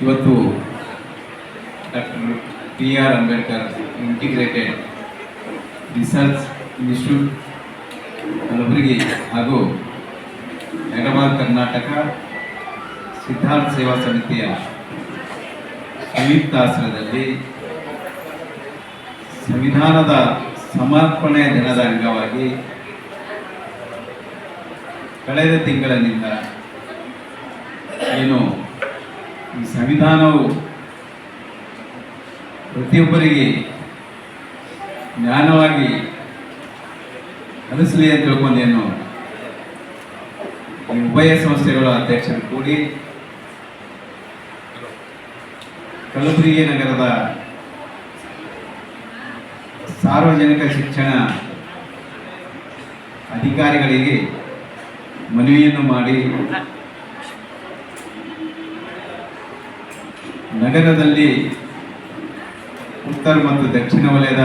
ಇವತ್ತು doctor T R Ambedkar integrated research institute Kalaburagi ಹಾಗೂ ಹೈದರಾಬಾದ್, ಕರ್ನಾಟಕ ಸಿದ್ಧಾರ್ಥ ಸೇವಾ ಸಮಿತಿಯ ಸಂಯುಕ್ತ ಆಶ್ರಯದಲ್ಲಿ ಸಂವಿಧಾನದ ಸಮರ್ಪಣೆ ದಿನದ ಅಂಗವಾಗಿ ಕಳೆದ ತಿಂಗಳಿನಿಂದ ಏನು ಈ ಸಂವಿಧಾನವು ಪ್ರತಿಯೊಬ್ಬರಿಗೆ ಜ್ಞಾನವಾಗಿ ಕಲಿಸಲಿ ಅಂತ ತಿಳ್ಕೊಂಡೇನು ಈ ಉಭಯ ಸಂಸ್ಥೆಗಳ ಅಧ್ಯಕ್ಷರು ಕೂಡಿ ಕಲಬುರಗಿ ನಗರದ ಸಾರ್ವಜನಿಕ ಶಿಕ್ಷಣ ಅಧಿಕಾರಿಗಳಿಗೆ ಮನವಿಯನ್ನು ಮಾಡಿ ನಗರದಲ್ಲಿ ಉತ್ತರ ಮತ್ತು ದಕ್ಷಿಣ ವಲಯದ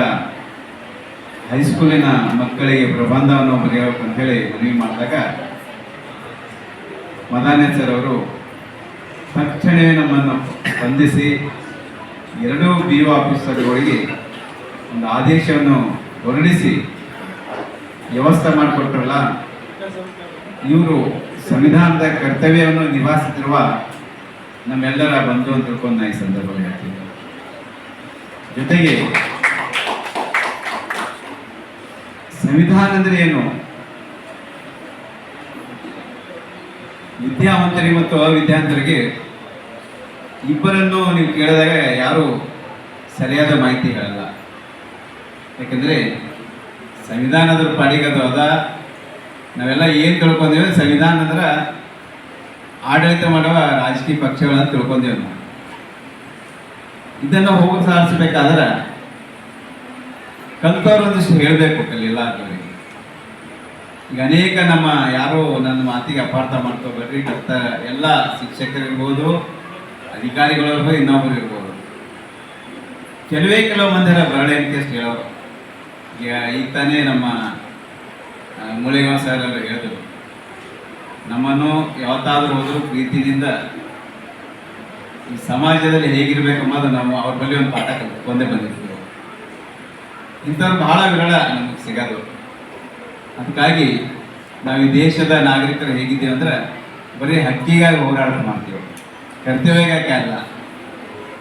ಹೈಸ್ಕೂಲಿನ ಮಕ್ಕಳಿಗೆ ಪ್ರಬಂಧವನ್ನು ಬರೆಯಬೇಕು ಅಂತ ಹೇಳಿ ಮನವಿ ಮಾಡಿದಾಗ ಮದಾನೆ ಸರ್ ಅವರು ತಕ್ಷಣವೇ ನಮ್ಮನ್ನು ಸ್ಪಂದಿಸಿ ಎರಡೂ ಬಿ ಒ ಆಫೀಸರ್ಗಳಿಗೆ ಒಂದು ಆದೇಶವನ್ನು ಹೊರಡಿಸಿ ವ್ಯವಸ್ಥೆ ಮಾಡಿಕೊಟ್ರಲ್ಲ, ಇವರು ಸಂವಿಧಾನದ ಕರ್ತವ್ಯವನ್ನು ನಿಭಾಯಿಸುತ್ತಿರುವ ನಮ್ಮೆಲ್ಲರ ಬಂಧು ಅಂತ ತಿಳ್ಕೊಂಡು ನಾ ಈ ಸಂದರ್ಭದಲ್ಲಿ ಹೇಳ್ತೀನಿ. ಜೊತೆಗೆ ಸಂವಿಧಾನ ಅಂದ್ರೆ ಏನು? ವಿದ್ಯಾವಂತರಿ ಮತ್ತು ಅವಿದ್ಯಾವಂತರಿಗೆ ಇಬ್ಬರನ್ನು ನೀವು ಕೇಳಿದಾಗ ಯಾರು ಸರಿಯಾದ ಮಾಹಿತಿ ಹೇಳಲ್ಲ. ಯಾಕಂದ್ರೆ ಸಂವಿಧಾನದ ಪಾಡಿಗದು ಅದ ನಾವೆಲ್ಲ ಏನು ತಿಳ್ಕೊಂಡೇವೆ ಸಂವಿಧಾನ ಅಂದ್ರೆ ಆಡಳಿತ ಮಾಡುವ ರಾಜಕೀಯ ಪಕ್ಷಗಳನ್ನು ತಿಳ್ಕೊಂಡೇವೆ ನಾವು. ಇದನ್ನು ಹೋಗಿ ಸಾರಿಸಬೇಕಾದ್ರೆ ಕಲ್ತವ್ರೊಂದಿಷ್ಟು ಹೇಳಬೇಕು ಅಂತವ್ರಿಗೆ ಈಗ ಅನೇಕ ನಮ್ಮ ಯಾರು ನನ್ನ ಮಾತಿಗೆ ಅಪಾರ್ಥ ಮಾಡ್ಕೋಬೇಡ್ರಿ ಕಲ್ತ ಎಲ್ಲ ಶಿಕ್ಷಕರಿರ್ಬೋದು ಅಧಿಕಾರಿಗಳಿರ್ಬೋದು ಇನ್ನೊಬ್ಬರು ಇರ್ಬೋದು. ಕೆಲವೇ ಕೆಲವು ಮಂದಿರ ಬರಳೆ ಅಂತ ಹೇಳೋರು. ಈಗ ಈಗ ತಾನೇ ನಮ್ಮ ಮುಳಿಗಾಂವ್ ಸರ್ ಅವರು ಹೇಳಿದ್ರು. ನಮ್ಮನ್ನು ಯಾವತ್ತಾದರೂ ಹೋದರೂ ಪ್ರೀತಿಯಿಂದ ಈ ಸಮಾಜದಲ್ಲಿ ಹೇಗಿರ್ಬೇಕು ಅನ್ನೋದು ನಾವು ಅವ್ರ ಬಳಿ ಒಂದು ಪಾಠ ಕಲ್ತ್ಕೊಂಡೇ ಬಂದಿರ್ತೀವಿ ಇಂಥವ್ರು ಬಹಳ ವಿರಳ ನಮಗೆ ಸಿಗೋದು. ಅದಕ್ಕಾಗಿ ನಾವು ಈ ದೇಶದ ನಾಗರಿಕರು ಹೇಗಿದ್ದೀವಿ ಅಂದ್ರೆ ಬರೀ ಹಕ್ಕಿಗಾಗಿ ಹೋರಾಟ ಮಾಡ್ತೀವಿ. ಕರ್ತವ್ಯಕ್ಕೆ ಅಲ್ಲ.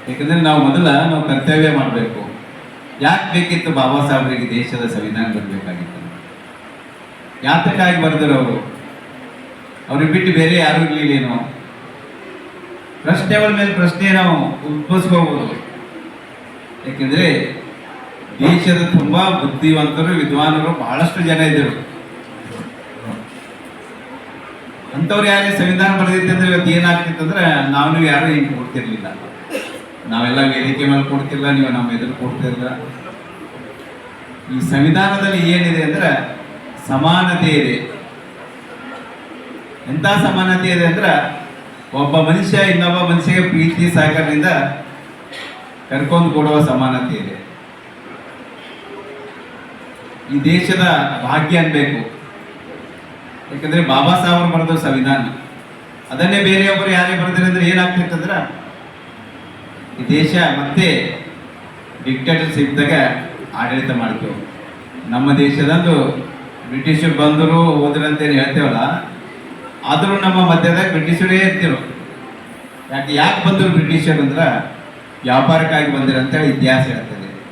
ಯಾಕಂದ್ರೆ ನಾವು ಮೊದಲ ನಾವು ಕರ್ತವ್ಯ ಮಾಡಬೇಕು. ಯಾಕೆ ಬೇಕಿತ್ತು ಬಾಬಾ ಸಾಹೇಬ್ರಿಗೆ ದೇಶದ ಸಂವಿಧಾನ ಬರಬೇಕಾಗಿತ್ತು ಯಾತಕ್ಕಾಗಿ ಬರೆದರು ಅವರು ಅವ್ರಿಗೆ ಬಿಟ್ಟು ಬೇರೆ ಯಾರು ಇರ್ಲಿಲ್ಲೇನೋ? ಪ್ರಶ್ನೆಗಳ ಮೇಲೆ ಪ್ರಶ್ನೆ ನಾವು ಉದ್ಭವಿಸ್ಕೋಬಹುದು ಯಾಕೆಂದ್ರೆ ದೇಶದ ತುಂಬಾ ಬುದ್ಧಿವಂತರು, ವಿದ್ವಾನರು ಬಹಳಷ್ಟು ಜನ ಇದ್ದರು. ಅಂಥವ್ರು ಯಾರೇ ಸಂವಿಧಾನ ಬರೆದಿತ್ತಂದ್ರೆ ಇವತ್ತು ಏನಾಗ್ತಿತ್ತಂದ್ರೆ ನಾವು ಯಾರು ಹಿಂಗೆ ಕೊಡ್ತಿರ್ಲಿಲ್ಲ. ನಾವೆಲ್ಲ ವೇದಿಕೆ ಮೇಲೆ ಕೊಡ್ತಿಲ್ಲ, ನೀವು ನಮ್ಮ ಎದುರು ಕೊಡ್ತಿರ್ಲಿಲ್ಲ ಈ ಸಂವಿಧಾನದಲ್ಲಿ ಏನಿದೆ ಅಂದ್ರೆ ಸಮಾನತೆ ಇದೆ. ಎಂಥ ಸಮಾನತೆ ಇದೆ ಅಂದ್ರೆ ಒಬ್ಬ ಮನುಷ್ಯ ಇನ್ನೊಬ್ಬ ಮನುಷ್ಯಗೆ ಪ್ರೀತಿ, ಸಹಕಾರದಿಂದ ಕರ್ಕೊಂಡು ಕೊಡುವ ಸಮಾನತೆ ಇದೆ. ಈ ದೇಶದ ಭಾಗ್ಯ ಅನ್ಬೇಕು. ಯಾಕಂದ್ರೆ ಬಾಬಾ ಸಾಹೇಬ್ ಬರೆದ ಸಂವಿಧಾನ. ಅದನ್ನೇ ಬೇರೆಯೊಬ್ಬರು ಯಾರೇ ಬರೆದ್ರೆ ಅಂದ್ರೆ ಏನಾಗ್ತಿತ್ತಂದ್ರ ಈ ದೇಶ ಮತ್ತೆ ಸಿಕ್ಕಿದಾಗ ಆಡಳಿತ ಮಾಡ್ತೇವೆ ನಮ್ಮ ದೇಶದಂದು ಬ್ರಿಟಿಷರು ಬಂದರು ಹೋದ್ರಂತೇನು ಹೇಳ್ತೇವಲ್ಲ ಆದರೂ ನಮ್ಮ ಮಧ್ಯದಾಗ ಬ್ರಿಟಿಷರೇ ಇರ್ತಿರು. ಯಾಕೆ ಯಾಕೆ ಬಂದರು ಬ್ರಿಟಿಷರು ಅಂದ್ರೆ ವ್ಯಾಪಾರಕ್ಕಾಗಿ ಬಂದಿರ ಅಂತೇಳಿ ಇತಿಹಾಸ ಹೇಳ್ತದೆ.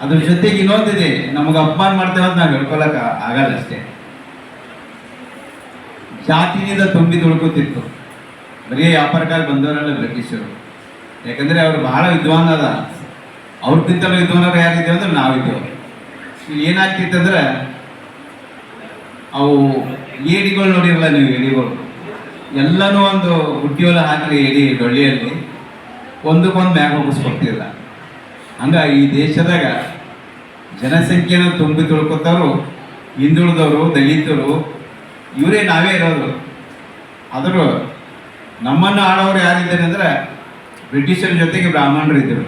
ಅದ್ರ ಜೊತೆಗೆ ಇನ್ನೊಂದಿದೆ, ನಮಗೆ ಅಪಮಾನ ಮಾಡ್ತೇವೆ ಅಂತ ನಾವು ಹೇಳ್ಕೊಳಕ ಆಗಲ್ಲ ಅಷ್ಟೇ. ಜಾತಿನಿಂದ ತುಂಬಿ ತುಳ್ಕೊತಿತ್ತು. ಬರೀ ವ್ಯಾಪಾರಕ್ಕಾಗಿ ಬಂದವರಲ್ಲ ಬ್ರಿಟಿಷರು. ಯಾಕಂದ್ರೆ ಅವ್ರು ಬಹಳ ವಿದ್ವಾನ್ ಅದ. ಅವ್ರಿಗಿಂತಲೂ ವಿದ್ವಾನರು ಯಾರಿದ್ದೇವೆ ಅಂದ್ರೆ ನಾವಿದ್ದೇವೆ ಏನಾಗ್ತಿತ್ತಂದ್ರೆ ಅವು ಏಡಿಗಳು ನೋಡಿರಲ್ಲ ನೀವು ಏಡಿಗಳು ಎಲ್ಲನೂ ಒಂದು ಬುಟ್ಟಿಯೊಲ ಹಾಕಿರಿ ಏಡಿ ಡೊಳ್ಳಿಯಲ್ಲಿ ಒಂದಕ್ಕೊಂದು ಮ್ಯಾಗ ಹೋಗಿಸ್ಕೊಡ್ತಿಲ್ಲ ಹಂಗ ಈ ದೇಶದಾಗ ಜನಸಂಖ್ಯೆನ ತುಂಬಿ ತುಳ್ಕೊತವ್ರು, ಹಿಂದುಳಿದವರು, ದಲಿತರು, ಇವರೇ ನಾವೇ ಇರೋದು. ಆದರೂ ನಮ್ಮನ್ನು ಆಳೋರು ಯಾರಿದ್ದಾರೆ ಅಂದ್ರೆ ಬ್ರಿಟಿಷರ ಜೊತೆಗೆ ಬ್ರಾಹ್ಮಣರು ಇದ್ದರು.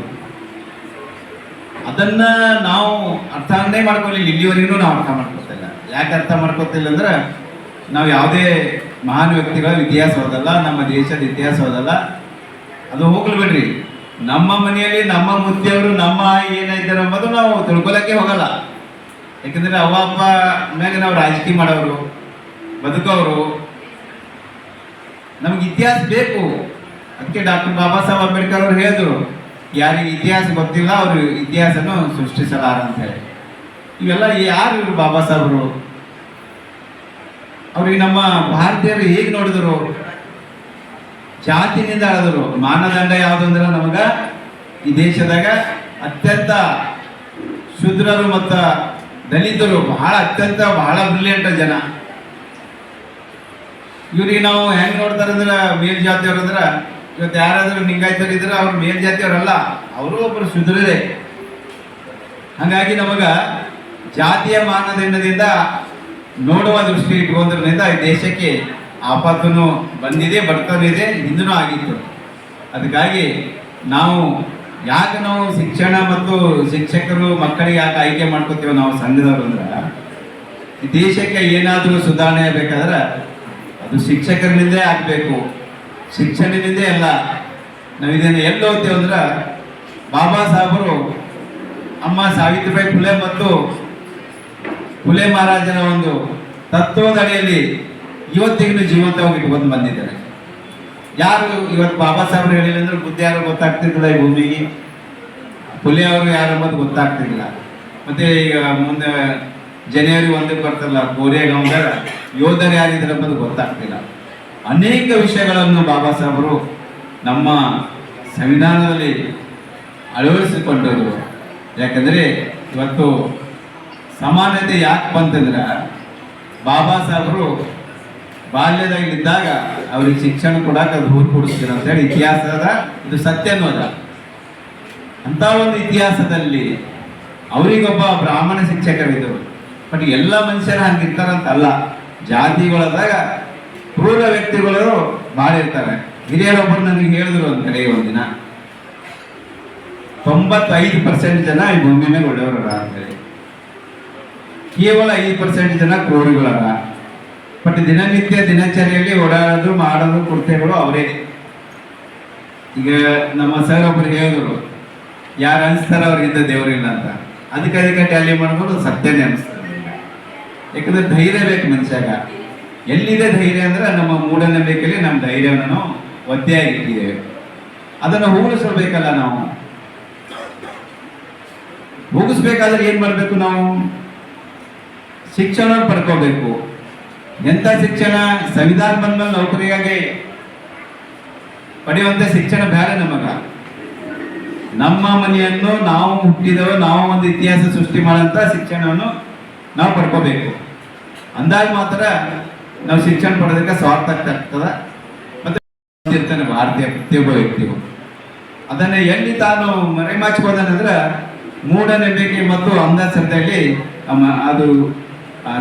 ಅದನ್ನು ನಾವು ಅರ್ಥನೇ ಮಾಡ್ಕೊಳ್ಳಿ ಇಲ್ಲಿವರೆಗೂ ನಾವು ಅರ್ಥ ಮಾಡ್ಕೊತಿಲ್ಲ ಯಾಕೆ ಅರ್ಥ ಮಾಡ್ಕೋತಿಲ್ಲ ಅಂದ್ರೆ ನಾವು ಯಾವುದೇ ಮಹಾನ್ ವ್ಯಕ್ತಿಗಳ ಇತಿಹಾಸ ಓದಲ್ಲ, ನಮ್ಮ ದೇಶದ ಇತಿಹಾಸ ಓದಲ್ಲ. ಅದು ಹೋಗ್ಲಿ ಬಿಡ್ರಿ ನಮ್ಮ ಮನೆಯಲ್ಲಿ ನಮ್ಮ ಮುದ್ದೆಯವರು ನಮ್ಮ ಏನಾಯ್ತಾರೆ ಅನ್ನೋದು ನಾವು ತಿಳ್ಕೊಳಕ್ಕೆ ಹೋಗಲ್ಲ. ಯಾಕಂದ್ರೆ ಅವ ಅಪ್ಪ ಮೇಲೆ ನಾವು ರಾಜಕೀಯ ಮಾಡೋರು, ಬದುಕೋರು. ನಮ್ಗೆ ಇತಿಹಾಸ ಬೇಕು. ಅದಕ್ಕೆ ಡಾಕ್ಟರ್ ಬಾಬಾ ಸಾಹೇಬ್ ಅಂಬೇಡ್ಕರ್ ಅವರು ಹೇಳಿದ್ರು, ಯಾರಿಗೆ ಇತಿಹಾಸ ಗೊತ್ತಿಲ್ಲ, ಅವರು ಇತಿಹಾಸನ ಸೃಷ್ಟಿಸಲಾರ ಅಂತ ಹೇಳಿ. ಇವೆಲ್ಲ ಯಾರು ಇವರು ಬಾಬಾ ಸಾಹೇಬರು? ಅವ್ರಿಗೆ ನಮ್ಮ ಭಾರತೀಯರು ಹೇಗೆ ನೋಡಿದ್ರು? ಜಾತಿನಿಂದ ಆಳಿದ್ರು ಮಾನದಂಡ ಯಾವುದು ಅಂದ್ರೆ ನಮಗ? ಈ ದೇಶದಾಗ ಅತ್ಯಂತ ಶೂದ್ರರು ಮತ್ತ ದಲಿತರು ಬಹಳ ಅತ್ಯಂತ ಬಹಳ ಬ್ರಿಲಿಯಂಟ್ ಜನ. ಇವ್ರಿಗೆ ನಾವು ಹೆಂಗ್ ನೋಡ್ತಾರಂದ್ರೆ ಮೇಲ್ ಜಾತಿಯವ್ರು ಅಂದ್ರೆ ಇವತ್ತು ಯಾರಾದ್ರೂ ಲಿಂಗಾಯತರು ಇದ್ರೆ ಅವ್ರು ಮೇಲ್ ಅಲ್ಲ ಅವರು ಒಬ್ಬರು ಶುದ್ರರೇ. ಹಂಗಾಗಿ ನಮಗ ಜಾತಿಯ ಮಾನದಂಡದಿಂದ ನೋಡುವ ದೃಷ್ಟಿ ಇಟ್ಕೊಂಡ್ರಿಂದ ಈ ದೇಶಕ್ಕೆ ಆಪತ್ತು ಬಂದಿದೆ ಬರ್ತಾನೆ ಇದೆ ಹಿಂದೂ ಆಗಿತ್ತು. ಅದಕ್ಕಾಗಿ ನಾವು ಯಾಕೆ ನಾವು ಶಿಕ್ಷಣ ಮತ್ತು ಶಿಕ್ಷಕರು ಮಕ್ಕಳಿಗೆ ಯಾಕೆ ಆಯ್ಕೆ ಮಾಡ್ಕೋತೀವಿ ನಾವು ಸಂಘದವರು ಅಂದ್ರೆ, ಈ ದೇಶಕ್ಕೆ ಏನಾದರೂ ಸುಧಾರಣೆ ಆಗಬೇಕಾದ್ರೆ ಅದು ಶಿಕ್ಷಕರಿಂದೇ ಆಗಬೇಕು. ಶಿಕ್ಷಣದಿಂದೇ ಅಲ್ಲ, ನಾವು ಇದನ್ನು ಎಲ್ಲಿ ಹೋಗ್ತೀವಿ ಅಂದ್ರೆ, ಬಾಬಾ ಸಾಹೇಬರು ಅಮ್ಮ ಸಾವಿತ್ರಿಬಾಯಿ ಫುಲೆ ಮತ್ತು ಫುಲೆ ಮಹಾರಾಜನ ಒಂದು ತತ್ವದ ಅಡಿಯಲ್ಲಿ ಇವತ್ತಿಗೂ ಜೀವಂತವಾಗಿ ಬಂದು ಬಂದಿದ್ದಾರೆ. ಯಾರು ಇವತ್ತು ಬಾಬಾ ಸಾಹೇಬ್ರು ಹೇಳಿಲ್ಲ ಅಂದ್ರೆ ಬುದ್ಧಿ ಯಾರು ಗೊತ್ತಾಗ್ತಿರ್ಲಿಲ್ಲ ಈ ಭೂಮಿಗೆ? ಫುಲೆ ಅವರು ಯಾರು ಅನ್ನೋದು ಗೊತ್ತಾಗ್ತಿರ್ಲಿಲ್ಲ. ಮತ್ತೆ ಈಗ ಮುಂದೆ ಜನವರಿ ಒಂದಕ್ಕೆ ಬರ್ತಲ್ಲ ಕೋರೆಗಾಂವ್ದಾಗ ಯೋಧರು ಯಾರಿದ್ದಾರೆ ಅನ್ನೋದು ಗೊತ್ತಾಗ್ತಿಲ್ಲ. ಅನೇಕ ವಿಷಯಗಳನ್ನು ಬಾಬಾ ಸಾಹೇಬರು ನಮ್ಮ ಸಂವಿಧಾನದಲ್ಲಿ ಅಳವಡಿಸಿಕೊಂಡರು ಯಾಕಂದ್ರೆ ಇವತ್ತು ಸಮಾನತೆ ಯಾಕೆ ಬಂತಂದ್ರೆ ಬಾಬಾ ಸಾಹೇಬರು ಬಾಲ್ಯದಾಗಿದ್ದಾಗ ಅವ್ರಿಗೆ ಶಿಕ್ಷಣ ಕೊಡಾಕ ದೂರ ಕೊಡಿಸ್ತೀರ ಅಂತ ಹೇಳಿ ಇತಿಹಾಸದ ಇದು ಸತ್ಯ ಅನ್ನೋದ. ಅಂತ ಒಂದು ಇತಿಹಾಸದಲ್ಲಿ ಅವರಿಗೊಬ್ಬ ಬ್ರಾಹ್ಮಣ ಶಿಕ್ಷಕರಿದ್ದರು. ಬಟ್ ಎಲ್ಲ ಮನುಷ್ಯರು ಹಂಗಿರ್ತಾರಂತಲ್ಲ ಜಾತಿಗಳಾದಾಗ ಕ್ರೂರ ವ್ಯಕ್ತಿಗಳು ಭಾಳ ಇರ್ತಾರೆ. ಹಿರಿಯರೊಬ್ಬರು ನನಗೆ ಹೇಳಿದ್ರು ಅಂತ ಹೇಳಿ ಒಂದಿನ. ತೊಂಬತ್ತೈದು ಪರ್ಸೆಂಟ್ ಜನ ಈ ಭೂಮಿ ಮೇಲೆ ಒಳ್ಳೆಯವರ ಅಂತೇಳಿ ಕೇವಲ ಐದು ಪರ್ಸೆಂಟ್ ಜನ ಕೋರಿಗಳಲ್ಲ ಬಟ್ ದಿನನಿತ್ಯ ದಿನಚರಿಯಲ್ಲಿ ಓಡಾಡೋದು, ಮಾಡೋದು, ಕುರ್ತೆಗಳು ಅವರೇ. ಈಗ ನಮ್ಮ ಸರ್ ಒಬ್ಬರು ಹೇಳಿದ್ರು, ಯಾರು ಅನಿಸ್ತಾರ ಅವ್ರಿಗಿಂತ ದೇವರಿಲ್ಲ ಅಂತ. ಅದಕ್ಕೆ ಅದಕ್ಕೆ ಟ್ಯಾಲಿ ಮಾಡ್ಬೋದು ಸತ್ಯನೇ ಅನಿಸ್ತದೆ ಯಾಕಂದ್ರೆ ಧೈರ್ಯ ಬೇಕು ಮನುಷ್ಯಾಗ. ಎಲ್ಲಿದೆ ಧೈರ್ಯ ಅಂದ್ರೆ ನಮ್ಮ ಮೂಢನಂಬಿಕೆಯಲ್ಲಿ ನಮ್ಮ ಧೈರ್ಯವನ್ನು ನಾವು ಒದ್ದೆಯಾಗಿ ಇಟ್ಟಿದ್ದೇವೆ. ಅದನ್ನು ಹೋಗಿಸಬೇಕಲ್ಲ ನಾವು. ಹೋಗಿಸ್ಬೇಕಾದ್ರೆ ಏನ್ ಮಾಡ್ಬೇಕು ನಾವು? ಶಿಕ್ಷಣ ಪಡ್ಕೋಬೇಕು. ಎಂಥ ಶಿಕ್ಷಣ? ಸಂವಿಧಾನ ಬಂದ್ಮೇಲೆ ನೌಕರಿಯಾಗಿ ಪಡೆಯುವಂಥ ಶಿಕ್ಷಣ ಬೇರೆ ನಮಗ. ನಮ್ಮ ಮನೆಯನ್ನು ನಾವು ಹುಟ್ಟಿದವ ನಾವು ಒಂದು ಇತಿಹಾಸ ಸೃಷ್ಟಿ ಮಾಡೋಂಥ ಶಿಕ್ಷಣವನ್ನು ನಾವು ಪಡ್ಕೋಬೇಕು. ಅಂದಾಗ ಮಾತ್ರ ನಾವು ಶಿಕ್ಷಣ ಪಡೋದಕ್ಕೆ ಸ್ವಾರ್ಥಕ ಆಗ್ತದ. ಮತ್ತೆ ಭಾರತೀಯ ಪ್ರತಿಯೊಬ್ಬ ವ್ಯಕ್ತಿಯು ಅದನ್ನ ಎಲ್ಲಿ ತಾನು ಮರೆಮಾಚಿಕೊಂಡ್ರೆ ಮೂಢನಂಬಿಕೆ ಮತ್ತು ಅಂಧಶ್ರದ್ಧೆಯಲ್ಲಿ ಅದು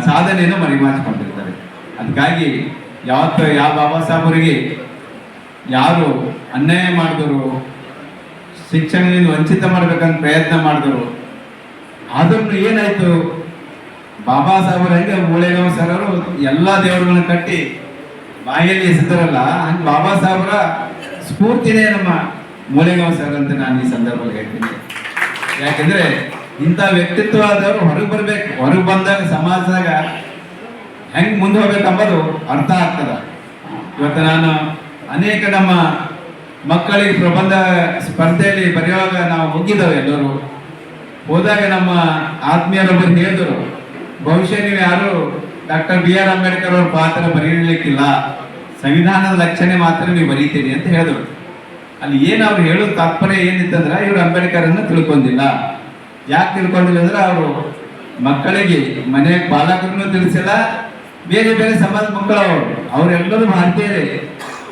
ಸಾಧನೆಯನ್ನು ಮರೆಮಾಚಿಕೊಂಡಿರ್ತಾರೆ. ಅದಕ್ಕಾಗಿ ಯಾವತ್ತು ಯಾವ ಬಾಬಾ ಸಾಹೇಬರಿಗೆ ಯಾರು ಅನ್ಯಾಯ ಮಾಡಿದರು, ಶಿಕ್ಷಣದಿಂದ ವಂಚಿತ ಮಾಡ್ಬೇಕಂತ ಪ್ರಯತ್ನ ಮಾಡಿದ್ರು ಅದನ್ನು ಏನಾಯ್ತು? ಬಾಬಾ ಸಾಹೇಬರು ಹೆಂಗೆ ಸರ್ ಅವರು ಎಲ್ಲ ದೇವರುಗಳನ್ನ ಕಟ್ಟಿ ಬಾಯಲ್ಲಿ ಎಸೆದ್ರಲ್ಲ, ಹಂಗೆ ಬಾಬಾ ಸಾಹೇಬರ ಸ್ಫೂರ್ತಿನೇ ನಮ್ಮ ಮೂಳೆಗಾಂವ್ ಸರ್ ಅಂತ ನಾನು ಈ ಸಂದರ್ಭದಲ್ಲಿ ಹೇಳ್ತೀನಿ. ಯಾಕಂದ್ರೆ ಇಂಥ ವ್ಯಕ್ತಿತ್ವ ಆದವರು ಹೊರಗೆ ಬರ್ಬೇಕು. ಹೊರಗೆ ಬಂದಾಗ ಸಮಾಜದಾಗ ಹೆಂಗ್ ಮುಂದೆ ಹೋಗ್ಬೇಕಂಬುದು ಅರ್ಥ ಆಗ್ತದ. ಇವತ್ತು ನಾನು ಅನೇಕ ನಮ್ಮ ಮಕ್ಕಳಿಗೆ ಪ್ರಬಂಧ ಸ್ಪರ್ಧೆಯಲ್ಲಿ ಬರೆಯುವಾಗ ನಾವು ಹೋಗಿದ್ದೇವೆ ಎಲ್ಲರೂ. ಹೋದಾಗ ನಮ್ಮ ಆತ್ಮೀಯರೊಬ್ಬರು ಹೇಳಿದರು ಬಹುಶಃ ನೀವು ಯಾರು ಡಾಕ್ಟರ್ ಬಿ ಆರ್ ಅಂಬೇಡ್ಕರ್ ಅವ್ರ ಪಾತ್ರ ಬರೀಲಿಕ್ಕಿಲ್ಲ ಸಂವಿಧಾನದ ಲಕ್ಷಣೆ ಮಾತ್ರ ನೀವು ಬರೀತೀರಿ ಅಂತ ಹೇಳಿದ್ರು. ಅಲ್ಲಿ ಏನು ಅವ್ರು ಹೇಳೋ ತಾತ್ಪರ್ಯ ಏನಿತ್ತಂದ್ರೆ ಇವರು ಅಂಬೇಡ್ಕರ್ ಅನ್ನು ತಿಳ್ಕೊಂಡಿಲ್ಲ. ಯಾಕೆ ತಿಳ್ಕೊಂಡಿಲ್ಲ ಅಂದ್ರೆ ಅವರು ಮಕ್ಕಳಿಗೆ ಮನೆ ಪಾಲಕರನ್ನು ತಿಳಿಸಿಲ್ಲ, ಬೇರೆ ಬೇರೆ ಸಮಾಜ ಮಕ್ಕಳು ಅವರು. ಅವರೆಲ್ಲರೂ ಮಾಡ್ತೇವೆ.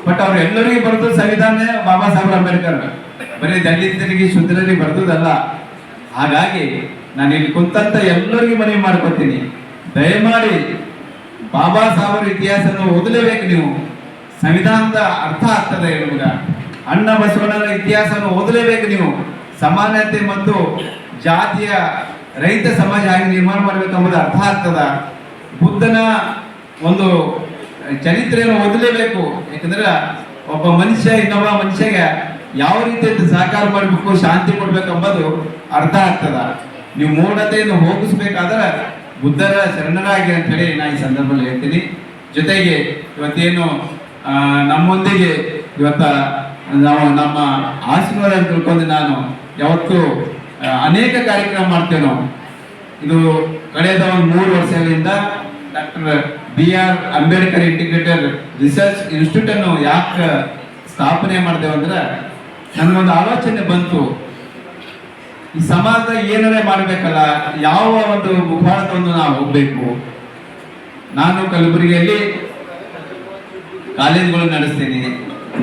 ಬಟ್ ಅವ್ರೆಲ್ಲರಿಗೂ ಬರೆದು ಸಂವಿಧಾನ, ಬಾಬಾ ಸಾಹೇಬ್ ಅಂಬೇಡ್ಕರ್ ಬರೀ ದಲಿತರಿಗೆ ಶುದ್ಧರಿಗೆ ಬರ್ತದಲ್ಲ ಹಾಗಾಗಿ ನಾನು ಇಲ್ಲಿ ಕುಂತಂತ ಎಲ್ಲರಿಗೂ ಮನವಿ ಮಾಡ್ಕೊತೀನಿ. ದಯಮಾಡಿ ಬಾಬಾ ಸಾಹೇಬರ ಇತಿಹಾಸನ ಓದಲೇಬೇಕು ನೀವು. ಸಂವಿಧಾನದ ಅರ್ಥ ಆಗ್ತದೆ ನಿಮ್ಗ ಅಣ್ಣ ಬಸವಣ್ಣನ ಇತಿಹಾಸವನ್ನು ಓದಲೇಬೇಕು ನೀವು. ಸಮಾನತೆ ಮತ್ತು ಜಾತಿಯ ರೈತ ಸಮಾಜ ಹಾಗೆ ನಿರ್ಮಾಣ ಮಾಡಬೇಕು ಎಂಬುದು ಅರ್ಥ ಆಗ್ತದ? ಬುದ್ಧನ ಒಂದು ಚರಿತ್ರೆಯನ್ನು ಓದಲೇಬೇಕು. ಯಾಕಂದ್ರೆ ಒಬ್ಬ ಮನುಷ್ಯ ಇನ್ನೊಬ್ಬ ಮನುಷ್ಯಗೆ ಯಾವ ರೀತಿ ಸಹಕಾರ ಮಾಡಬೇಕು, ಶಾಂತಿ ಕೊಡ್ಬೇಕು ಅರ್ಥ ಆಗ್ತದ. ನೀವು ಮೂಢತೆಯನ್ನು ಹೋಗಿಸ್ಬೇಕಾದ್ರೆ ಬುದ್ಧರ ಶರಣರಾಗಿ ಅಂತ ಹೇಳಿ ನಾ ಈ ಸಂದರ್ಭದಲ್ಲಿ ಹೇಳ್ತೀನಿ. ಜೊತೆಗೆ ಇವತ್ತೇನು ನಮ್ಮೊಂದಿಗೆ ಇವತ್ತ ನಾವು ನಮ್ಮ ಆಶೀರ್ವಾದ ತಿಳ್ಕೊಂಡು ನಾನು ಯಾವತ್ತು ಅನೇಕ ಕಾರ್ಯಕ್ರಮ ಮಾಡ್ತೇವೆ ನಾವು. ಇದು ಕಳೆದ ಒಂದು ಮೂರು ವರ್ಷಗಳಿಂದ doctor B R Ambedkar integrator research institute ಅನ್ನು ಯಾಕೆ ಸ್ಥಾಪನೆ ಮಾಡ್ತೇವೆ ಅಂದ್ರೆ ನನಗೊಂದು ಆಲೋಚನೆ ಬಂತು. ಈ ಸಮಾಜ ಏನಾರೇ ಮಾಡಬೇಕಲ್ಲ, ಯಾವ ಒಂದು ಮುಖವಾಡವನ್ನು ನಾವು ಹೋಗ್ಬೇಕು. ನಾನು ಕಲಬುರಗಿಯಲ್ಲಿ ಕಾಲೇಜುಗಳು ನಡೆಸ್ತೀನಿ.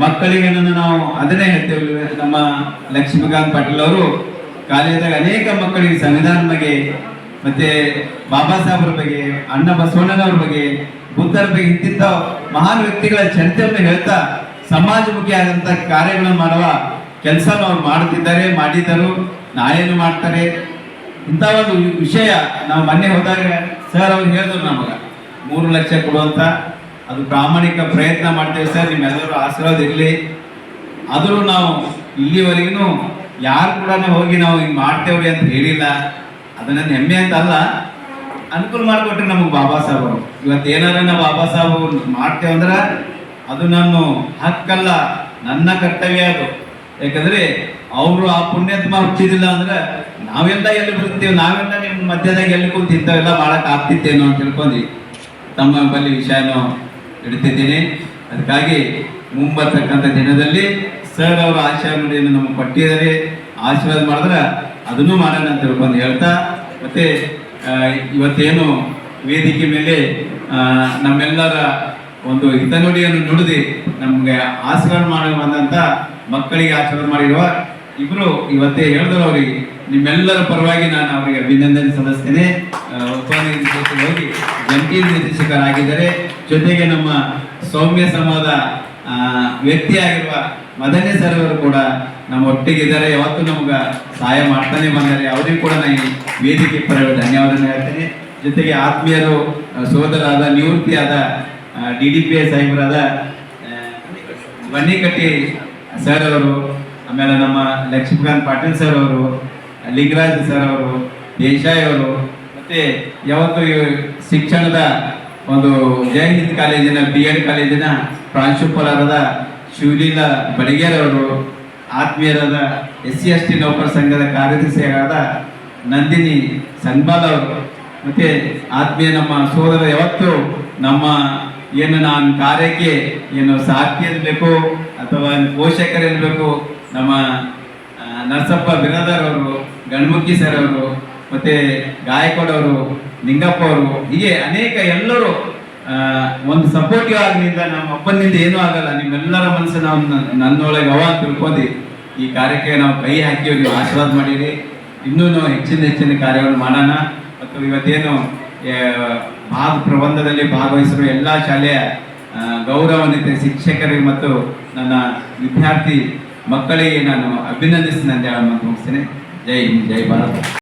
ಮಕ್ಕಳಿಗೆ ನಾವು ಅದನ್ನೇ ಹೇಳ್ತೇವೆ, ನಮ್ಮ ಲಕ್ಷ್ಮೀಕಾಂತ್ ಪಾಟೀಲ್ ಅವರು. ಕಾಲೇಜಾಗ ಅನೇಕ ಮಕ್ಕಳಿಗೆ ಸಂವಿಧಾನ ಬಗ್ಗೆ ಮತ್ತೆ ಬಾಬಾ ಸಾಹೇಬ್ರ ಬಗ್ಗೆ, ಅಣ್ಣ ಬಸವಣ್ಣನವ್ರ ಬಗ್ಗೆ, ಬುದ್ಧರ ಬಗ್ಗೆ ಇಂತಿಂತ ಮಹಾನ್ ವ್ಯಕ್ತಿಗಳ ಚರಿತ್ರೆಯನ್ನು ಹೇಳ್ತಾ ಸಮಾಜಮುಖಿ ಆದಂತ ಕಾರ್ಯಗಳನ್ನು ಮಾಡುವ ಕೆಲಸ ಅವ್ರು ಮಾಡುತ್ತಿದ್ದಾರೆ, ಮಾಡಿದ್ದರು, ನಾಳೆನು ಮಾಡ್ತಾರೆ. ಇಂಥ ಒಂದು ವಿಷಯ ನಾವು ಮೊನ್ನೆ ಹೋದಾಗ ಸರ್ ಅವ್ರು ಹೇಳಿದ್ರು ನಮಗೆ ಮೂರು ಲಕ್ಷ ಕೊಡುವಂತ, ಅದು ಪ್ರಾಮಾಣಿಕ ಪ್ರಯತ್ನ ಮಾಡ್ತೇವೆ ಸರ್, ನಿಮ್ಮೆಲ್ಲರೂ ಆಶೀರ್ವಾದ ಇರಲಿ. ಆದರೂ ನಾವು ಇಲ್ಲಿವರೆಗೂ ಯಾರು ಕೂಡ ಹೋಗಿ ನಾವು ಹಿಂಗೆ ಮಾಡ್ತೇವ್ರಿ ಅಂತ ಹೇಳಿಲ್ಲ. ಅದು ನನ್ನ ಹೆಮ್ಮೆ ಅಂತ ಅಲ್ಲ ಅನುಕೂಲ ಮಾಡಿಕೊಟ್ರೆ ನಮಗೆ ಬಾಬಾ ಸಾಹೇಬ್ ಅವರು. ಇವತ್ತು ಏನಾರ ನಾವು ಬಾಬಾ ಸಾಹೇಬ್ ಮಾಡ್ತೇವೆ ಅಂದ್ರೆ ಅದು ನನ್ನ ಹಕ್ಕಲ್ಲ, ನನ್ನ ಕರ್ತವ್ಯ ಅದು. ಯಾಕಂದ್ರೆ ಅವರು ಆ ಪುಣ್ಯಾತ್ಮ ಹುಟ್ಟಿದಿಲ್ಲ ಅಂದ್ರೆ ನಾವೆಲ್ಲ ಎಲ್ಲಿ ಬಿಡ್ತೀವಿ ನಾವೆಲ್ಲ ನಿಮ್ಮ ಮಧ್ಯದಾಗ ಎಲ್ಲಿ ಕುಂತು ಇಂಥವೆಲ್ಲ ಮಾಡಕ್ ಆಗ್ತಿತ್ತೇನೋ ಅಂತ ತಿಳ್ಕೊಂಡು ತಮ್ಮ ಬಳಿ ವಿಷಯನೂ ಇಡ್ತಿದ್ದೀನಿ. ಅದಕ್ಕಾಗಿ ಮುಂಬರ್ತಕ್ಕಂಥ ದಿನದಲ್ಲಿ ಸರ್ ಅವರ ನಮ್ಮ ನಮಗೆ ಕೊಟ್ಟಿದ್ದಾರೆ ಆಶೀರ್ವಾದ ಮಾಡಿದ್ರೆ ಅದನ್ನು ಮಾಡೋಣ ಅಂತ ಹೇಳ್ಕೊಂಡು ಹೇಳ್ತಾ ಮತ್ತೆ ಇವತ್ತೇನು ವೇದಿಕೆ ಮೇಲೆ ನಮ್ಮೆಲ್ಲರ ಒಂದು ಹಿತನುಡಿಯನ್ನು ನುಡಿದು ನಮಗೆ ಆಶೀರ್ವಾದ ಮಾಡಿ ಬಂದಂತ ಮಕ್ಕಳಿಗೆ ಆಶೀರ್ವಾದ ಮಾಡಿರುವ ಇಬ್ರು ಇವತ್ತೇ ಹೇಳಿದ್ರು ಅವರಿಗೆ. ನಿಮ್ಮೆಲ್ಲರ ಪರವಾಗಿ ನಾನು ಅವರಿಗೆ ಅಭಿನಂದನೆ ಸಲ್ಲಿಸ್ತೇನೆ. ಹೋಗಿ ಜಂಟಿ ನಿರ್ದೇಶಕರಾಗಿದ್ದಾರೆ. ಜೊತೆಗೆ ನಮ್ಮ ಸೌಮ್ಯ ಆ, ವ್ಯಕ್ತಿಯಾಗಿರುವ ಮದನೆ ಸರ್ ಅವರು ಕೂಡ ನಮ್ಮ ಒಟ್ಟಿಗಿದ್ದಾರೆ ಯಾವತ್ತು ನಮ್ಗೆ ಸಹಾಯ ಮಾಡ್ತಾನೆ ಬಂದರೆ. ಅವರಿಗೂ ಕೂಡ ನಾನು ವೇದಿಕೆ ಪರವಾಗಿ ಧನ್ಯವಾದ ಹೇಳ್ತೇನೆ. ಜೊತೆಗೆ ಆತ್ಮೀಯರು ಸೋದರಾದ ನಿವೃತ್ತಿಯಾದ ಡಿ ಡಿ ಪಿ ಎ ಸಾಹೇಬರಾದ ಬನ್ನಿಕಟ್ಟಿ ಸರ್ ಅವರು, ಆಮೇಲೆ ನಮ್ಮ ಲಕ್ಷ್ಮೀಕಾಂತ್ ಪಾಟೀಲ್ ಸರ್ ಅವರು, ಲಿಂಗರಾಜ್ ಸರ್ ಅವರು ದೇಶಾಯ್ ಅವರು, ಮತ್ತೆ ಯಾವತ್ತು ಶಿಕ್ಷಣದ ಒಂದು ಜೈ ಹಿಂದ್ ಕಾಲೇಜಿನ ಬಿ ಎಡ್ ಕಾಲೇಜಿನ ಪ್ರಾಂಶುಪಾಲರಾದ ಶಿವಲೀಲಾ ಬಡಿಗೇರ್ ಅವರು ಆತ್ಮೀಯರಾದ ಎಸ್ ಸಿ, ಎಸ್ ಟಿ ನೌಕರ ಸಂಘದ ಕಾರ್ಯದರ್ಶಿಯಾದ ನಂದಿನಿ ಸಂಗ್ಬಾಲ್ ಅವರು. ಮತ್ತೆ ಆತ್ಮೀಯ ನಮ್ಮ ಸೋದರ ಯಾವತ್ತು ನಮ್ಮ ಏನು ನಾನು ಕಾರ್ಯಕ್ಕೆ ಏನು ಸಾರ್ಥಿ ಇರಬೇಕು ಅಥವಾ ಪೋಷಕರು ಇರಬೇಕು ನಮ್ಮ ನರಸಪ್ಪ ಬಿರಾದರ್ ಅವರು ಗಣಮುಖಿ ಸರ್ ಅವರು ಮತ್ತೆ ಗಾಯಕೊಡವರು ನಿಂಗಪ್ಪ ಅವರು ಹೀಗೆ ಅನೇಕ ಎಲ್ಲರೂ ಒಂದು ಸಪೋರ್ಟಿವ್ ಆಗಲಿಲ್ಲ ನಮ್ಮ ಅಪ್ಪನಿಂದ ಏನೂ ಆಗಲ್ಲ. ನಿಮ್ಮೆಲ್ಲರ ಮನಸ್ಸು ನಾವು ನನ್ನೊಳಗೆ ಅವ ತಿಳ್ಕೊಂಡು. ಈ ಕಾರ್ಯಕ್ಕೆ ನಾವು ಕೈ ಹಾಕಿ ನೀವು ಆಶೀರ್ವಾದ ಮಾಡಿರಿ. ಇನ್ನೂ ಹೆಚ್ಚಿನ ಹೆಚ್ಚಿನ ಕಾರ್ಯವನ್ನು ಮಾಡೋಣ. ಮತ್ತು ಇವತ್ತೇನು ಭಾಗ ಪ್ರಬಂಧದಲ್ಲಿ ಭಾಗವಹಿಸಿರುವ ಎಲ್ಲ ಶಾಲೆಯ ಗೌರವಾನ್ವಿತ ಶಿಕ್ಷಕರಿಗೆ ಮತ್ತು ನನ್ನ ವಿದ್ಯಾರ್ಥಿ ಮಕ್ಕಳಿಗೆ ನಾನು ಅಭಿನಂದಿಸಿ ನನ್ನ ಮುಗಿಸ್ತೇನೆ. ಜೈ ಹಿಂದ್, ಜೈ ಭಾರತ್.